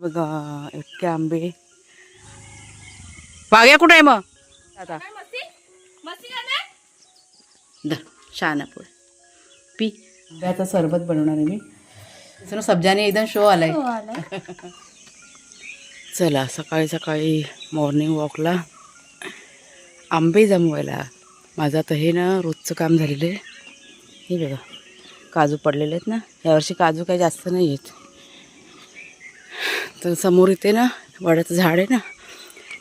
बघा इतके आंबे वाघ्या कुठे आहे मग? आता छान आहे पी. आंब्याचं सरबत बनवणार आहे मी. सब्जाने एकदम शो आलाय. चला सकाळी सकाळी मॉर्निंग वॉकला आंबे जमवायला. माझं आता हे ना रोजचं काम झालेलं आहे. हे बघा काजू पडलेले आहेत ना. यावर्षी काजू काही जास्त नाही आहेत. तर समोर इथे ना वडाचं झाड आहे ना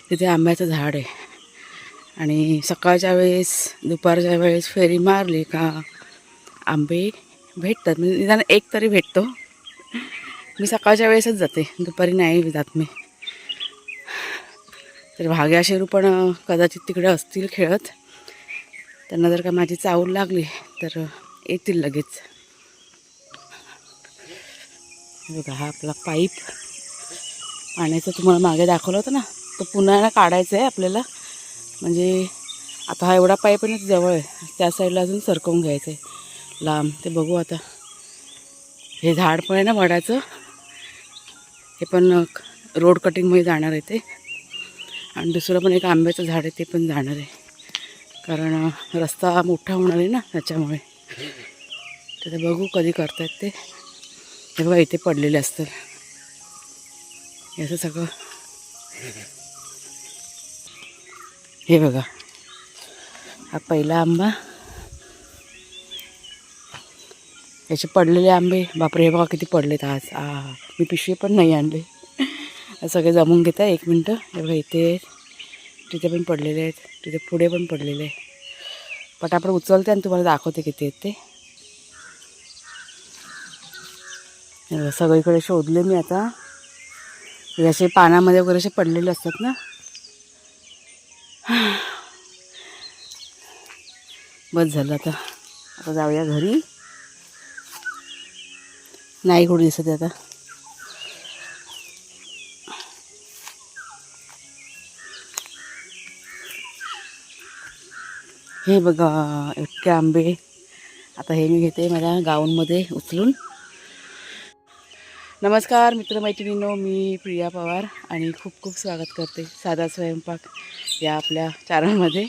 तिथे आंब्याचं झाड आहे. आणि सकाळच्या वेळेस दुपारच्या वेळेस फेरी मारली का आंबे भेटतात. म्हणजे निदान एक तरी भेटतो. मी सकाळच्या वेळेसच जाते. दुपारी नाही जात मी. तर भाग्या शेरू पण कदाचित तिकडे असतील खेळत. त्यांना जर का माझी चावूल लागली तर येतील लगेच. बघा हा आपला पाईप. पाण्याचं तुम्हाला मागे दाखवलं होतं ना तो पुन्हा ना काढायचं आहे आपल्याला. म्हणजे आता हा एवढा पाईप आहे ना जवळ आहे त्या साईडला अजून सरकवून घ्यायचं आहे लांब ते बघू आता. हे झाड पण आहे ना वडाचं. हे पण रोड कटिंगमध्ये जाणार आहे ते. आणि दुसरं पण एक आंब्याचं झाड आहे ते पण जाणार आहे. कारण रस्ता मोठा होणार आहे ना त्याच्यामुळे. तर बघू कधी करतायत ते. हे बघा इथे पडलेले असतात हे असं सगळं हे बघा हा पहिला आंबा याचे पडलेले आंबे बापरे हे बघा किती पडलेत आज आ मी पिशवी पण नाही आणले सगळे जमून घेत आहे एक मिनटं हे बघा इथे तिथे पण पडलेले आहेत तिथे पुढे पण पडलेले आहे पटापट उचलते आणि तुम्हाला दाखवते किती आहेत ते सगळीकडे शोधले मी आता हे असे पानामध्ये वगैरे असे पडलेले असतात ना? बस झालं आता. आता जाऊया घरी. नाही कुठे दिसत आहे आता. हे बघा इतके आंबे. आता हे मी घेते माझ्या गाऊनमध्ये उचलून. नमस्कार मित्रमैत्रिणींनो मी प्रिया पवार आणि खूप खूप स्वागत करते साधा स्वयंपाक या आपल्या चॅनलमध्ये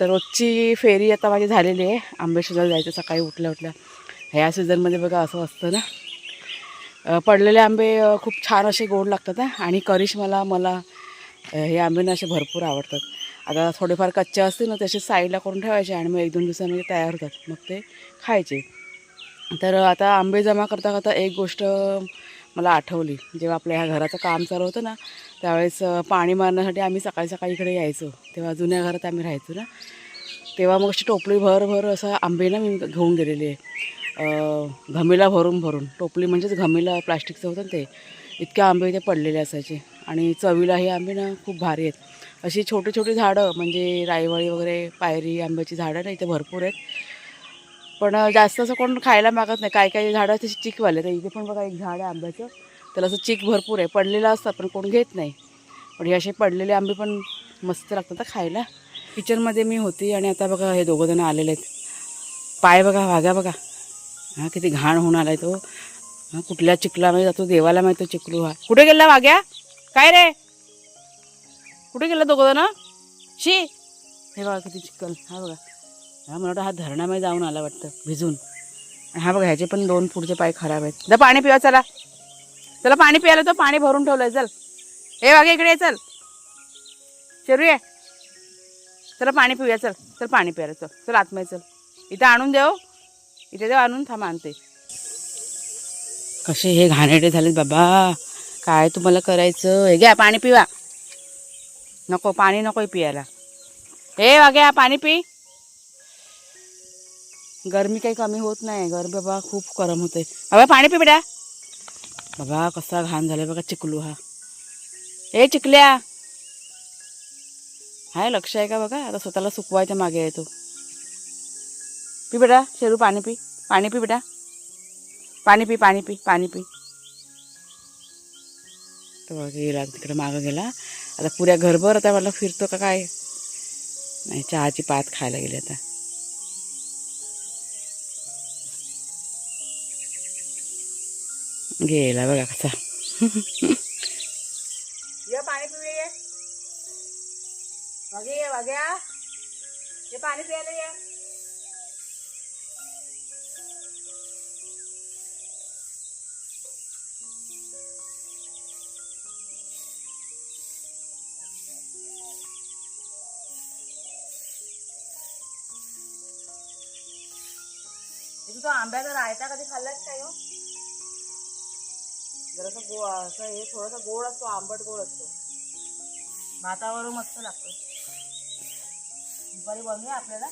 तर रोजची फेरी आता माझी झालेली आहे. आंबे जायचं सकाळी उठल्या उठल्या. ह्या सीझनमध्ये बघा असं असतं ना. पडलेले आंबे खूप छान असे गोड लागतात आणि करिश्माला मला हे आंबे ना असे भरपूर आवडतात. आता थोडेफार कच्चे असतील ना तसे साईडला करून ठेवायचे आणि मग एक दोन दिवसांमध्ये तयार होतात. मग ते खायचे. तर आता आंबे जमा करता करता एक गोष्ट मला आठवली. जेव्हा आपल्या ह्या घराचं काम चालू होतं ना त्यावेळेस पाणी मारण्यासाठी आम्ही सकाळी सकाळी इकडे यायचो. तेव्हा जुन्या घरात आम्ही राहायचो ना. तेव्हा मग अशी टोपली भरभर असं आंबे ना मी घेऊन गेलेली आहे. घमेला भरून भरून. टोपली म्हणजेच घमेला प्लास्टिकचं होतं ना ते. इतके आंबे इथे पडलेले असायचे. आणि चवीला हे आंबे ना खूप भारी आहेत. अशी छोटी छोटी झाडं म्हणजे रायवळी वगैरे पायरी आंब्याची झाडं ना इथे भरपूर आहेत. पण जास्त असं कोण खायला मागत नाही. काही काही झाडं तशी चिकवाले तर इथे पण बघा एक झाड आहे आंब्याचं. त्याला असं चिक भरपूर आहे. पडलेलं असतात पण कोण घेत नाही. पण हे असे पडलेले आंबे पण मस्त लागतात खायला. किचनमध्ये मी होती आणि आता बघा हे दोघं जण आलेले आहेत. पाय बघा वाघ्या बघा. हां किती घाण होऊन आलाय तो. हां कुठल्या चिखलामध्ये जातो देवाला माहिती चिखलू हा. कुठे गेला वाघ्या? काय रे? कुठे गेला दोघं जण? शी! हे बघा किती चिखल. हा बघा. हा मला वाटतं हा धरणामध्ये जाऊन आला वाटतं भिजून. हा बघा ह्याचे पण दोन पुढचे पाय खराब आहेत. जर पाणी पिवा चला. चला पाणी प्यायला तो पाणी भरून ठेवलंय चल. हे वागे इकडे चल. शरू ये. चला पाणी पिऊया चल. चल पाणी प्यायला चल. चल आतमध्ये चल. इथं आणून देऊ हो. इथे देऊ आणून थांब आणते. कसे हे घाणेडे झालेत बाबा. काय तुम्हाला करायचं? हे घ्या पाणी पिवा. नको पाणी नको पियाला. हे वाग्या पाणी पी. गरमी काही कमी होत नाही. गरमी बाबा खूप गरम होते बाबा पाणी पी बेटा. बाबा कसा घाण झालाय बघा चिकलू हा. ए चिकल्या. हाय लक्ष आहे का बघा? आता स्वतःला सुकवायच्या मागे येतो पी बेटा शेरू पाणी पी. पाणी पी बेटा. पाणी पी पाणी पी पाणी पी. तो बघा गेला तिकडे मागं गेला. आता पुऱ्या घरभर आता मला फिरतो का काय? नाही चहाची पात खायला गेली आता. गेला बघा कसा पाणी पिऊया ये. वागे ये वाग्या ये पाणी प्यायला ये. हे तुझा आंब्याचा रायता कधी खाल्लाच काय हो? जरासा गो असं हे थोडासा गोड असतो आंबट गोड असतो. भातावर मस्त लागतो. दुपारी बनवूया आपल्याला.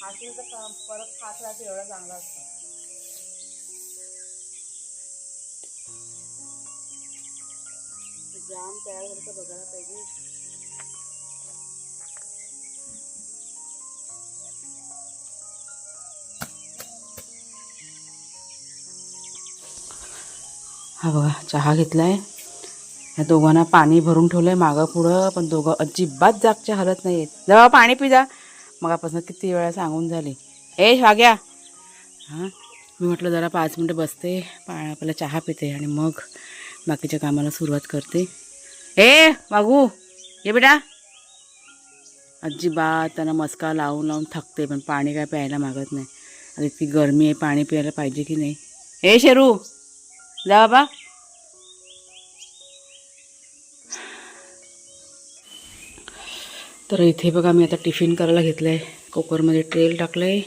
खाशील तर परत खात राहते एवढा चांगला असतो. जाम तयार झालं बघायला पाहिजे. हा बघा चहा घेतलाय. या दोघांना पाणी भरून ठेवलं आहे मागं पुढं पण दोघं अजिबात जागच्या हलत आहेत जेव्हा पाणी पिजा. मगापासून किती वेळा सांगून झाली. ए वाग्या. हां? मी म्हटलं जरा पाच मिनटं बसते. पा आपल्याला चहा पिते आणि मग बाकीच्या कामाला सुरुवात करते. ए वागू. ये बेटा. अजिबात त्यांना मस्का लावून लावून थकते पण पाणी काय प्यायला मागत नाही. आता इतकी गरमी आहे पाणी प्यायला पाहिजे की नाही? ए शेरू. जा बाबा तर इथे बघा मी आता टिफिन करायला घेतलं आहे कुकरमध्ये तेल टाकलं आहे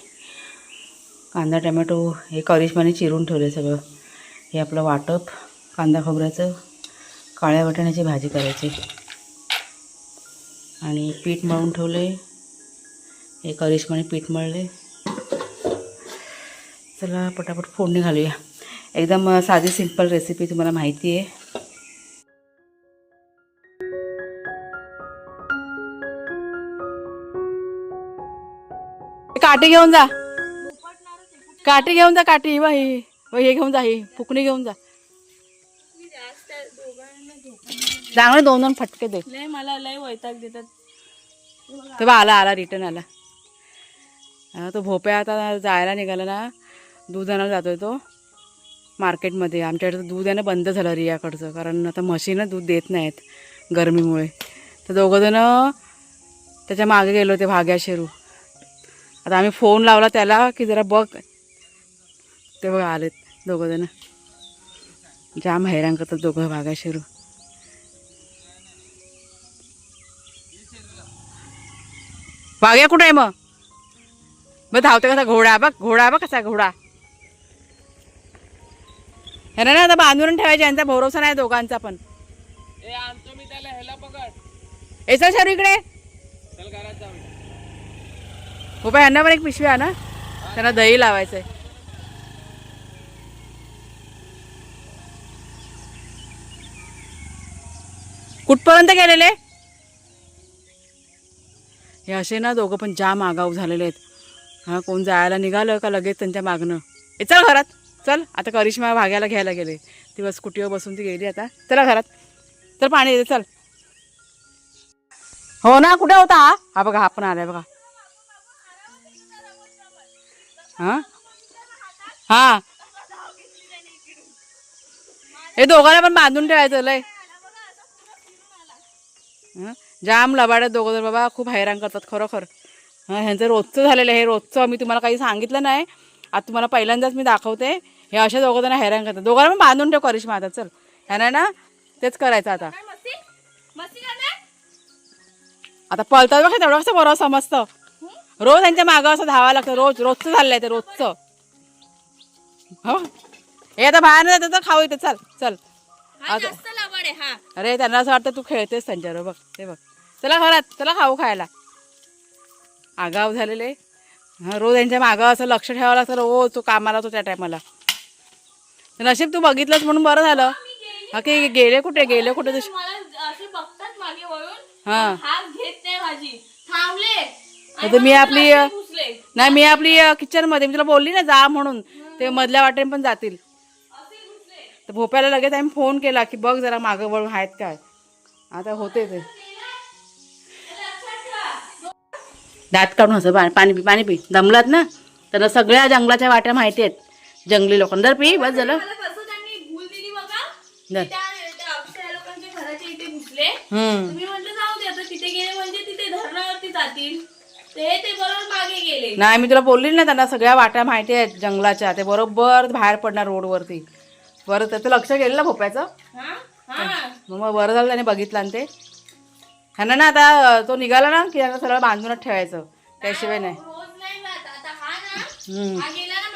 कांदा टमॅटो हे करिश्माने चिरून ठेवलं आहे सगळं. हे आपलं वाटप कांदा खोबऱ्याचं काळ्या वाटाण्याची भाजी करायची. आणि पीठ मळून ठेवलं आहे हे करिश्माने पीठ मळले चला पटापट फोडणी घालूया. एकदम साधी सिंपल रेसिपी तुम्हाला माहिती आहे. काठी घेऊन जा. काठी घेऊन जा काठी. वा हे घेऊन जा ही फुकणी घेऊन जा. चांगले दोन दोन फटके दे. लय मला लय वैताग देतात. तेव्हा आला आला रिटर्न आला. तो भोप्या आता जायला निघाला ना. दूध आणायला जातोय तो. मार्केटमध्ये. आमच्याकडे दूध आहे ना बंद झालं रियाकडचं. कारण आता म्हशीनं दूध देत नाहीत गरमीमुळे. तर दोघंजणं त्याच्यामागे गेलो ते भाग्या शेरू. आता आम्ही फोन लावला त्याला की जरा बघ. ते बघा आलेत दोघंजणं जाम हैराण करतात दोघं भाग्या शेरू. वाघ्या कुठे आहे मग? बघ धावते कसा? घोडा बघ घोडा बघ कसा घोडा. ह्याला ना आता बांधून ठेवायचे यांचा भरोसा नाही दोघांचा पण. ए आणतो मी त्याला ह्याला पकड. याचा शरू इकडे. चल घरात जाऊ उभा यांना पण एक पिशवी आहे ना त्यांना दही लावायचंय. कुठपर्यंत गेलेले? हे असे ना दोघं पण जाम आगाऊ झालेले आहेत. हा कोण जायला निघालं का लगेच त्यांच्या मागणं ए चल घरात. चल आता करिश्मा भाग्याला घ्यायला गेले. ती बस स्कूटीवर बसून ती गेली आता. चला घरात. तर पाणी येते चल. हो ना कुठे होता हा? हा बघा हा पण आलाय बघा. हा? हा. हे दोघांना पण बांधून ठेवायचं लय. जाम लबाड्यात दोघं जर बाबा खूप हैराण करतात खरोखर. ह्यांचं रोजचं झालेलं आहे हे रोजचं मी तुम्हाला काही सांगितलं नाही. आता तुम्हाला पहिल्यांदाच मी दाखवते. हे अशा दोघं जण हैराण करतात. दोघांना पण बांधून ठेव करिश्मा आता चल. ह्यांना ना तेच करायचं आता. आता पळतात बघा तेवढं कसं बरोबर समजतं. रोज त्यांच्या मागं असं धावावं लागतं. रोज रोजचं झालंय ते रोजचं. हो. हे आता बाहेर नाही जातं तर खाऊ इथे चल चल. हा अरे त्यांना असं वाटतं तू खेळतेस त्यांच्याबरोबर बघ ते बघ. चला घरात चला खाऊ खायला. आगाव झालेले. हा रोज यांच्या मागं असं लक्ष ठेवावं लागतं रोज तो कामाला तो त्या टायमाला. नशीब तू बघितलंस म्हणून बरं झालं. हा की गेले कुठे? गेले कुठे वळून. हा. आता मी आपली नाही मी आपली किचनमध्ये मी तुला बोलली ना जा म्हणून. ते मधल्या वाटेने पण जातील. तर भोप्याला लगेच आम्ही फोन केला की बघ जरा मागं वळून आहेत काय. आता होते ते. दात काढून असं पाणी पी पाणी पी. दमलात ना? त्यांना सगळ्या जंगलाच्या वाट्या माहिती आहेत. जंगली लोकांना. पी बस झालं. त्यांनी म्हणजे नाही मी तुला बोलली ना त्यांना सगळ्या वाट्या माहिती आहेत जंगलाच्या. ते बरोबर बाहेर पडणार रोडवरती. बरं त्याचं लक्ष गेलं ना भोप्याचं मग बरं झालं त्याने बघितलं आणि ते. ह्यांना ना आता तो निघाला ना की यांना सगळं बांधूनच ठेवायचं. त्याशिवाय नाही.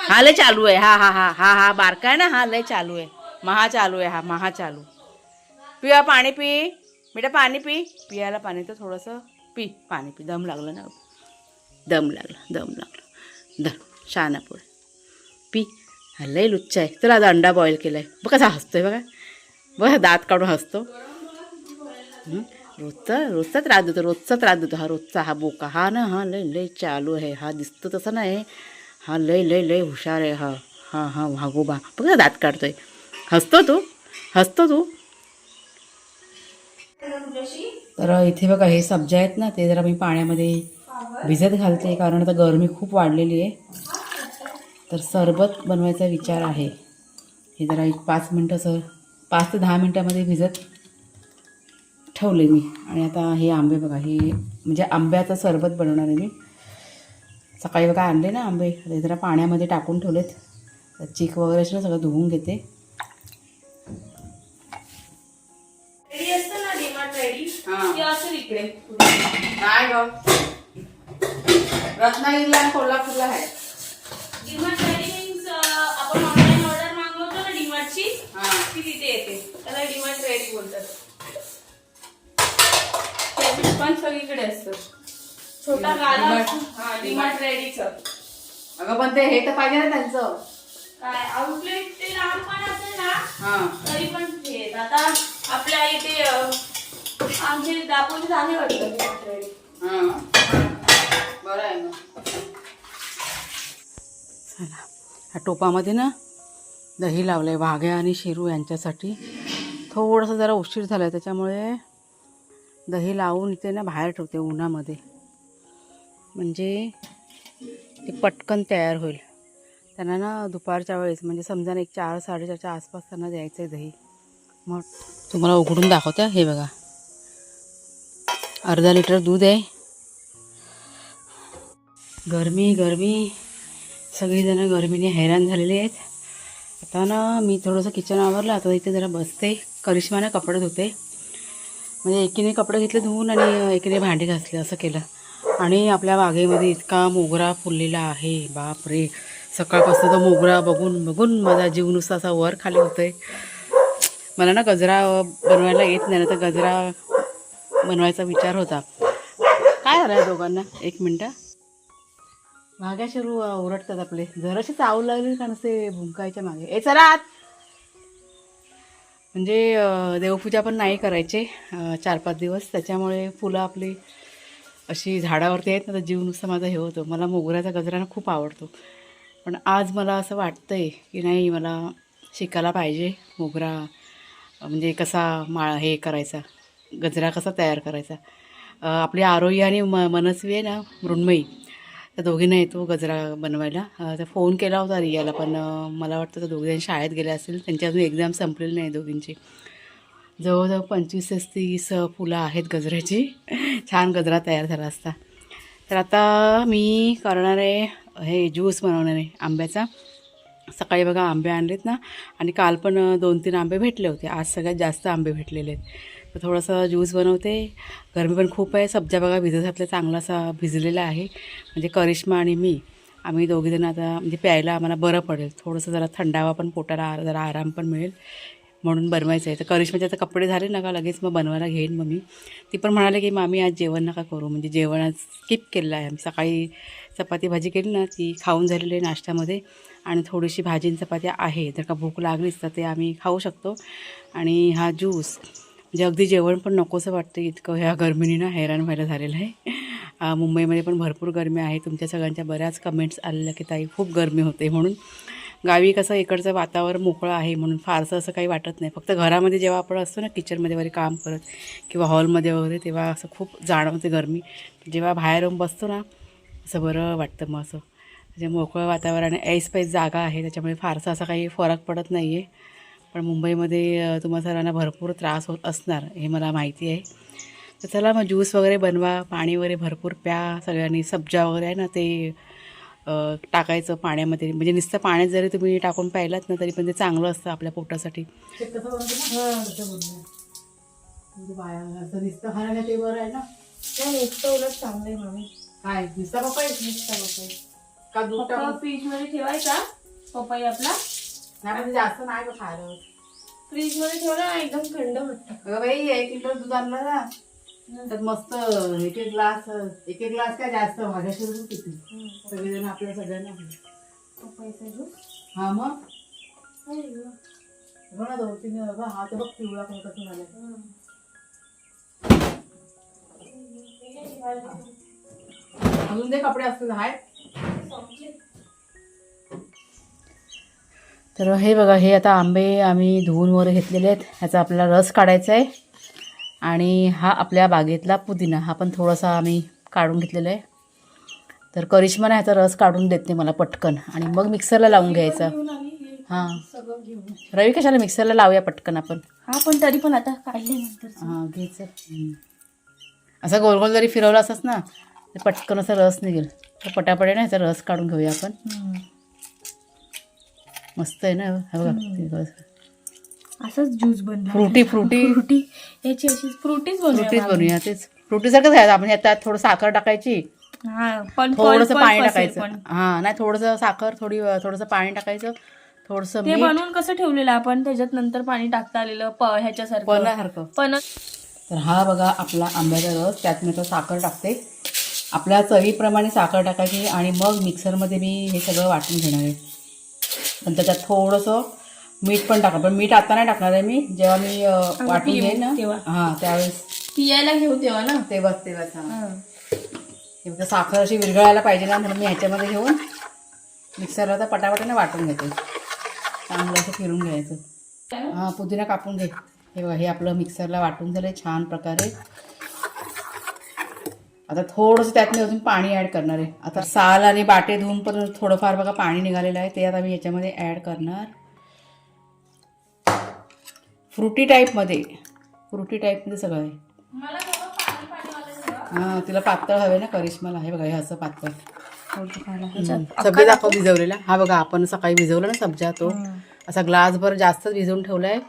हा लय चालू आहे. हा हा हा हा हा बारका आहे ना? हा लय चालू आहे. महा चालू आहे हा महा चालू. पिया पाणी पी. बेटा पाणी पी. पियाला पाणी तर थोडंसं पी. पाणी पी. दम लागलं ना? दम लागला दम लागला. दम शहाणा पुढे पी. हा लय लुच्चा आहे. चला आता अंडा बॉईल केला आहे बघ कसा हसतोय बघा. बघा दात काढून हसतो. रोजचा रोजचा त्रास देतो रोजचा त्रास देतो. हा रोजचा हा बोका. हा ना हा लय लय चालू आहे. हा दिसतो तसं नाही. हा लय लय लय हुशार आहे हा. हा हा वागोबा बघ ना दात काढतोय. हसतो तू? हसतो तू? तर इथे बघा हे सब्जा आहेत ना ते जरा मी पाण्यामध्ये भिजत घालते कारण आता गरमी खूप वाढलेली आहे. तर सरबत बनवायचा विचार आहे. हे जरा एक पाच मिनटं सर पाच ते दहा मिनटामध्ये भिजत ठेवले मी. आणि आता हे आंबे बघा हे म्हणजे आंब्याचं सरबत बनवणार आहे मी. सकाळी बघा आणले ना आंबे. ते जरा पाण्यामध्ये टाकून ठेवलेत. चीक वगैरे सगळं धुवून घेते. ग? रत्नागिरीला आणि कोल्हापूरला आहे. डिमार्ट आपण ऑनलाईन ऑर्डर मागवतो ना डिमार्टची हां. ती तिथे येते. त्याला डिमार्ट बोलतात. पण सगळीकडे असतं. छोटा गाला DMart. हा डिमार्ट. रेडीचं. अगं पण ते हे तर पाहिजे ना त्यांचं. काय आउटलेट ते लांब पण असेल ना हां. तरी पण हे. आता आपल्या इथे अं, आमचे दापोली झाले वाटतं डिमार्ट रेडी. हां. बरं आहे मग. चला. ह्या टोपामध्ये ना दही लावलं आहे वाघ्या आणि शिरू यांच्यासाठी. थोडंसं जरा उशीर झाला आहे त्याच्यामुळे दही लावून इथे ना बाहेर ठेवते उन्हामध्ये. म्हणजे ते पटकन तयार होईल. त्यांना ना दुपारच्या वेळेस म्हणजे समजा ना एक चार साडेचारच्या आसपास त्यांना द्यायचं आहे दही. मग तुम्हाला उघडून दाखवते हे बघा. अर्धा लिटर दूध आहे. गरमी गरमी. सगळीजणं गरमीने हैराण झालेली आहेत. आता ना मी थोडंसं किचन आवरलं आता इथे जरा बसते. करिश्माने कपडे धुते. म्हणजे एकीने कपडे घेतले धुवून आणि एकीने भांडी घासले असं केलं. आणि आपल्या बागेमध्ये इतका मोगरा फुललेला आहे. बाप रे सकाळपासून तो मोगरा बघून बघून माझा जीव नुसता असा वर खाली होतोय. मला ना गजरा बनवायला येत नाही ना तर गजरा बनवायचा विचार होता. काय झालं दोघांना? एक मिनटं. मागे शिरू ओरडतात आपले. जराशी चावू लागली का नसते भुंकायच्या मागे? ए चला आत. म्हणजे देवपूजा पण नाही करायचे. चार पाच दिवस. त्याच्यामुळे फुलं आपली अशी झाडावरती आहेत ना तर जीव नुसतं माझा हे होतो. मला मोगऱ्याचा गजरा ना खूप आवडतो. पण आज मला असं वाटतं आहे की नाही मला शिकायला पाहिजे मोगरा. म्हणजे कसा माळ हे करायचा गजरा कसा तयार करायचा. आपली आरोही आणि म मनस्वी आहे ना मृण्मयी त्या दोघींना येतो गजरा बनवायला. तर फोन केला होता रियाला पण मला वाटतं तर दोघीजण शाळेत गेले असतील. त्यांची अजून एक्झाम संपलेली नाही दोघींची. जवळजवळ पंचवीस ते तीस फुलं आहेत गजऱ्याची. छान गजरा तयार झाला असता. तर आता मी करणार आहे हे ज्यूस बनवणार आहे आंब्याचा. सकाळी बघा आंबे आणलेत ना आणि काल पण दोन तीन आंबे भेटले होते. आज सगळ्यात जास्त आंबे भेटलेले आहेत. तर थोडंसं ज्यूस बनवते. गरमी पण खूप आहे. सब्जा बघा भिजत घातला चांगला असा भिजलेला आहे. म्हणजे करिश्मा आणि मी आम्ही दोघीजण आता म्हणजे प्यायला आम्हाला बरं पडेल. थोडंसं जरा थंडावा पण पोटाला आ- जरा आराम पण मिळेल. म्हणून बनवायचं आहे. तर करिश्माचे आता कपडे झाले ना का लगेच मग बनवायला घेईन मग मी ती पण म्हणाले की मामी आज जेवण नका करू. म्हणजे जेवण आज स्किप केलेलं आहे. आम्ही सकाळी चपाती भाजी केली ना ती खाऊन झालेली आहे नाश्त्यामध्ये. आणि थोडीशी भाजी आणि आहे. जर का भूक लागलीच तर ते आम्ही खाऊ शकतो. आणि हा ज्यूस म्हणजे अगदी जेवण पण नकोसं वाटतं इतकं. ह्या गरमीने ना हैराण व्हायला झालेलं आहे. मुंबईमध्ये पण भरपूर गरमी आहे. तुमच्या सगळ्यांच्या बऱ्याच कमेंट्स आलेल्या की ताई खूप गरमी होते म्हणून. गावी कसं इकडचं वातावरण मोकळं आहे म्हणून फारसं असं काही वाटत नाही. फक्त घरामध्ये जेव्हा आपण असतो ना किचनमध्ये वगैरे काम करत किंवा हॉलमध्ये वगैरे तेव्हा असं खूप जाणवते गरमी. जेव्हा बाहेर येऊन बसतो ना असं बरं वाटतं मग असं. म्हणजे मोकळं वातावरण ऐस पैस जागा आहे त्याच्यामुळे फारसा असा काही फरक पडत नाही आहे पण मुंबईमध्ये तुम्हाला तुम्हा सर्वांना भरपूर त्रास होत असणार हे मला माहिती आहे. तर चला मग ज्यूस वगैरे बनवा पाणी वगैरे भरपूर प्या सगळ्यांनी सब्जा वगैरे आहे ना ते टाकायचं पाण्यामध्ये. म्हणजे नुसतं पाण्यात जरी तुम्ही टाकून प्यायलात ना तरी पण ते चांगलं असतं आपल्या पोटासाठी. नुसतं खायला ते बरं आहे ना. उलट चांगलं आहे मामी काय? नुसता पपई? का दूध टाकून? फ्रीजमध्ये ठेवायचा पपई आपला. नाही पण ते जास्त नाही खायला. फ्रीजमध्ये ठेवला एकदम थंड होतं अगं बाई एक लिटर दूध आणलं ना त्यात मस्त एक एक ग्लास एक एक ग्लास काय जास्त दूध किती? सगळेजण आपल्या सगळ्यांना हा मग? बघ ना दोन तीन बघ. हा तर बघ पिवळा पण कसं झालं अजून ते कपडे असतील हाय. तर हे बघा हे आता आंबे आम्ही धुवून वगैरे घेतलेले आहेत. ह्याचा आपल्याला रस काढायचा आहे. आणि हा आपल्या बागेतला पुदिना हा पण थोडासा आम्ही काढून घेतलेला आहे. तर करिश्माने ह्याचा रस काढून देत नाही मला पटकन. आणि मग मिक्सरला लावून घ्यायचा. हां रवी कशाला मिक्सरला लावूया पटकन आपण? हा पण तरी पण आता काढले हां घ्यायचं. असं गोल गोल जरी फिरवलं असंच ना तर पटकन असं रस निघेल. तर पटापटे ना ह्याचा रस काढून घेऊया आपण. मस्त आहे ना हे बघा. असंच ज्यूस बनला फ्रुटी फ्रुटी. फ्रुटी. याची अशी फ्रुटीच फ्रुटीच बनवूया बनवूया तेच. फ्रुटीसारखंच घ्यायचं आपण ह्यात थोडं साखर टाकायची. हा पण थोडंसं पण टाकायचं. पण. हां नाही थोडंसं साखर थोडी थोडंसं पाणी टाकायचं. थोडंसं ते मीठ. बनवून कसं ठेवलेलं आपण? त्याच्यात नंतर पाणी टाकता आलेलं प ह्याच्यासारखं. पन्हासारखं पण तर हा बघा आपला आंब्याचा रस. त्यात मी तो साखर टाकते. आपल्या चवीप्रमाणे साखर टाकायची आणि मग मिक्सरमध्ये मी हे सगळं वाटून घेणार आहे. पण त्याच्यात थोडंसं मीठ पण टाका पण मीठ आता नाही टाकणार आहे मी. जेव्हा मी अं, वाटून घेईन ना तेव्हा. हां त्यावेळेस. पियायला घेऊ तेव्हा ना. तेव्हाच तेव्हाच हां. हे. बघा साखर अशी विरघळायला पाहिजे ना म्हणून मी ह्याच्यामध्ये घेऊन मिक्सरला आता पटापटाने वाटून घेते. चांगलं असं फिरून घ्यायचं. हां पुदिना कापून घे. हे बघा हे आपलं मिक्सरला वाटून झालं छान प्रकारे. आता थोडंसं त्यात मी अजून पाणी ॲड करणार आहे. आता साल आणि बाटे धुवून पण थोडंफार बघा पाणी निघालेलं आहे. ते आता मी याच्यामध्ये ॲड करणार. फ्रुटी टाईपमध्ये. फ्रुटी टाईपमध्ये सगळं आहे. हां तिला पातळ हवे ना करिश्माला. हे बघा हे असं पातळ. सब्जा दाखव भिजवलेला. हा बघा आपण सकाळी भिजवला ना सब्जा तो. असा ग्लासभर जास्तच भिजवून ठेवलाय.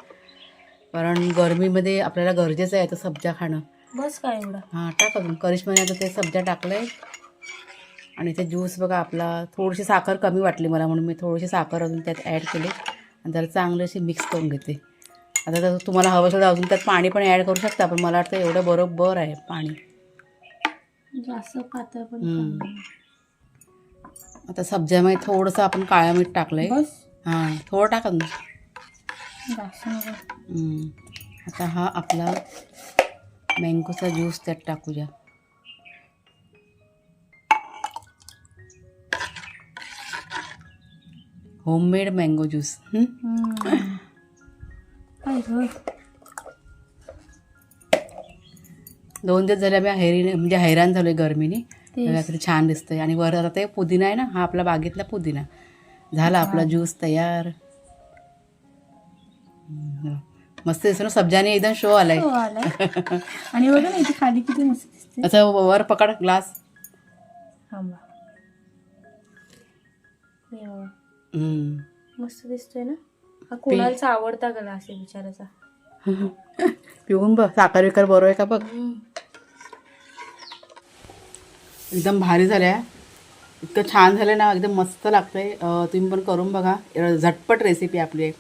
कारण गरमीमध्ये आपल्याला गरजेचं आहे तर सब्जा खाणं. बस काय एवढा? हां टाक अजून. करिश्माने आता ते सब्जा टाकलंय. आणि ते ज्यूस बघा आपला थोडीशी साखर कमी वाटली मला म्हणून मी थोडीशी साखर अजून त्यात ॲड केली. आणि त्याला चांगली अशी मिक्स करून घेते. आता तर तुम्हाला हवं असेल तर अजून त्यात पाणी पण ॲड करू शकता पण मला वाटतं एवढं बरोबर आहे पाणी. जास्त पातळ पण हम्म. आता सब्जामध्ये थोडंसं आपण काळं मीठ टाकलंय. बस. हां थोडं टाका ना. आता हा आपला मँगोचा ज्यूस त्यात टाकूया. Homemade mango juice. काय गं? दोन दिवस झाले आम्ही हैरी म्हणजे हैराण झालोय गरमीने तेच. बघा किती छान दिसतंय आणि वर आता ते पुदिना आहे ना हा आपला बागेतला पुदिना झाला आपला ज्यूस तयार. मस्त दिसतो ना सब्जाने एकदम शो आलाय. आणि बघा ना इथे खाली किती मस्त दिसते असं वर पकड ग्लास हे. मस्त दिसतोय ना हा कोणाचा आवडता ग्लास आहे बिचाराचा पिऊन बघ साखर विकर बरोबर आहे का बघ? एकदम भारी झाल्या. इतकं छान झालं ना एकदम मस्त लागतंय. तुम्ही पण करून बघा. झटपट रेसिपी आपली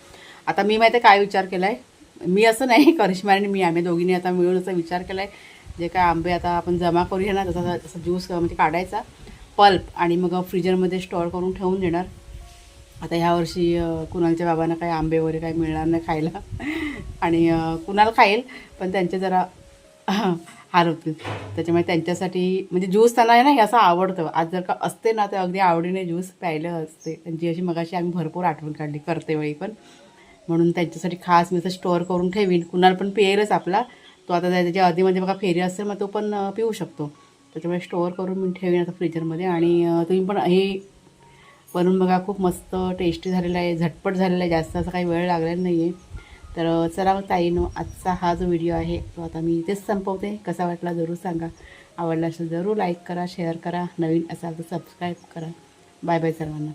आता मी माहिती काय विचार केला आहे मी असं नाही करिश्मा आणि मी आम्ही दोघींनी आता मिळून असा विचार केला आहे जे काय आंबे आता आपण जमा करूया ना तसा तसा ज्यूस म्हणजे काढायचा. पल्प आणि मग फ्रीजरमध्ये स्टोअर करून ठेवून देणार. आता ह्या वर्षी कुणालच्या बाबांना काही आंबे वगैरे काही मिळणार नाही खायला. आणि कुणाल खाईल पण त्यांचे जरा हार होतील. त्याच्यामुळे त्यांच्यासाठी म्हणजे ज्यूस त्यांना आहे ना हे असं आवडतं. आज जर का असते ना तर अगदी आवडीने ज्यूस प्यायलं असते. त्यांची अशी मगाशी आम्ही भरपूर आठवण काढली करते वेळी पण. म्हणून त्यांच्यासाठी खास मी असं स्टोअर करून ठेवीन. कुणाल पण पिएलच आपला. तो आता त्याच्या आधीमध्ये बघा फेरी असेल मग तो पण पिऊ शकतो. त्याच्यामुळे स्टोअर करून मी ठेवीन आता फ्रीजरमध्ये. आणि तुम्ही पण हे बनवून बघा खूप मस्त टेस्टी झालेलं आहे झटपट झालेलं आहे जास्त असं काही वेळ लागलेला नाही आहे तर चला मग ताईनो आजचा हा जो व्हिडिओ आहे तो आता मी इथेच संपवते. कसा वाटला जरूर सांगा. आवडला असेल जरूर लाईक करा शेअर करा. नवीन असाल तर सबस्क्राईब करा. बाय बाय सर्वांना.